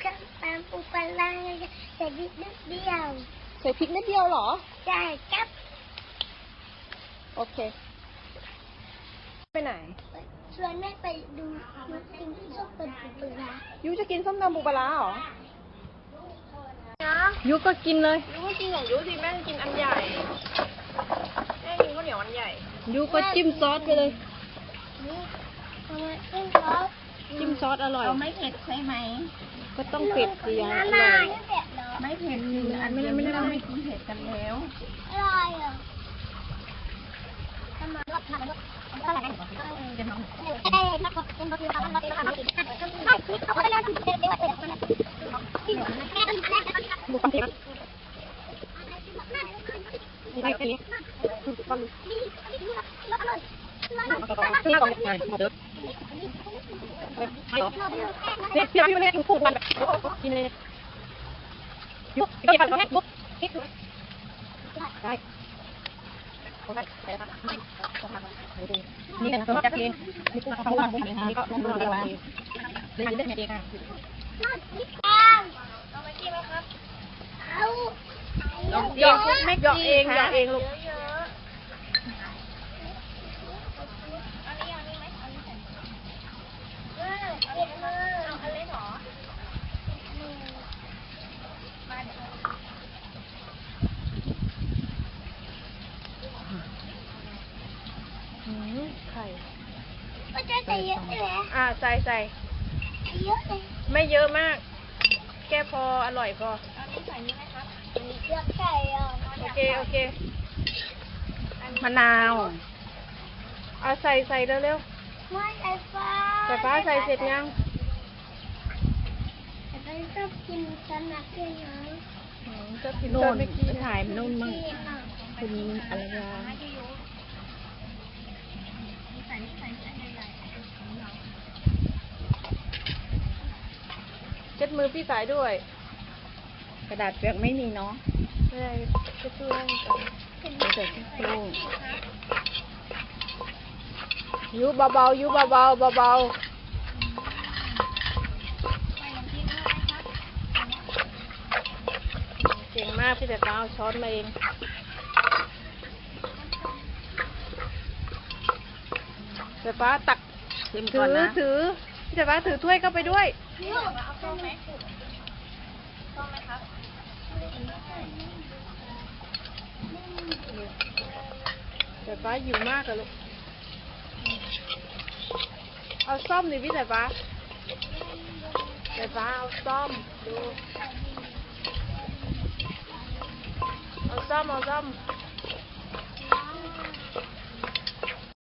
เครื่องตามปูปลาร้าใส่นิดนิดเดียวใส่พริกนิดเดียวเหรอ ใช่ครับ โอเค ไปไหน ชวนแม่ไปดูมากินส้มตำปูปลาร้ายูจะกินส้มตำปูปลาร้าเหรอเนาะยูก็กินเลยยูก็กินของยูสิแม่กินอันใหญ่ แม่กินข้าวเหนียวอันใหญ่ยูก็จิ้มซอสไปเลย นี่ทำไมเอ็งเขา จิ้มซอสอร่อย เราไม่เผ็ดใช่ไหม ก็ต้องเผ็ดสิยาน้อร่อยไม่เผ็ดเหรอไม่เผ็ดคืออันเดียวนี้เราไม่กินเผ็ดกันแล้วอร่อยเหรอทำไม รสชาติมันก็อร่อยนะเอ้ยนักบอกเป็นบทเรียนของมันเป็นความคิดเขาก็ได้รับผิดชอบด้วยเด็กคนนั้นที่หนูแม่ต้องแม่ต้องบุกความเผ็ดนี่ไงนี่ก้อนนี่กองใหญ่หมดเลยนี่ยพี่พี่ไม่ได้พูดมันแบบกินเลยยุบกินกันแล้วปุ๊บได้นี่นะตัวจักเองนี่ก็เขาวางนี่นี่ก็ลงมือวางเลยนี่ได้ไงเองค่ะเอาหยอกไม่หยอกเองหยอกเองลูก ไข่ ก็จะใส่เยอะเลยอ่าใส่ใส่เยอะเลยไม่เยอะมาก แค่พออร่อยพอเยอะใส่อะโอเคโอเคมะนาวเอาใส่ใส่เร็วไม่ไอ้ฟ้าๆใส่ฟ้าใส่เสร็จยังแต่ก็ชอบกินสนักด้วยนะจะกินโน่จะนไม่กินไปถ่ายมันโน่นมั่งกินอะคุณอะไรยา เช็ด มือพี่สายด้วย กระดาษเปียกไม่มีเนาะไม่ได้เช็ดช่วยมีแต่ทิชชู่ยูเบาๆยูเบาๆเบาๆเก่งมากพี่แต่ฟ้าเอาช้อนมาเองแต่ฟ้าตักชิมถืก่อนอนะถือพี่แต่ฟ้าถือถ้วยเข้าไปด้วย แต่ฟ้าหิวมากอะลูก เอาซ่อมดิพี่แต่ฟ้าแต่ฟ้าเอาซ่อมดู เอาซ่อมเอาซ่อม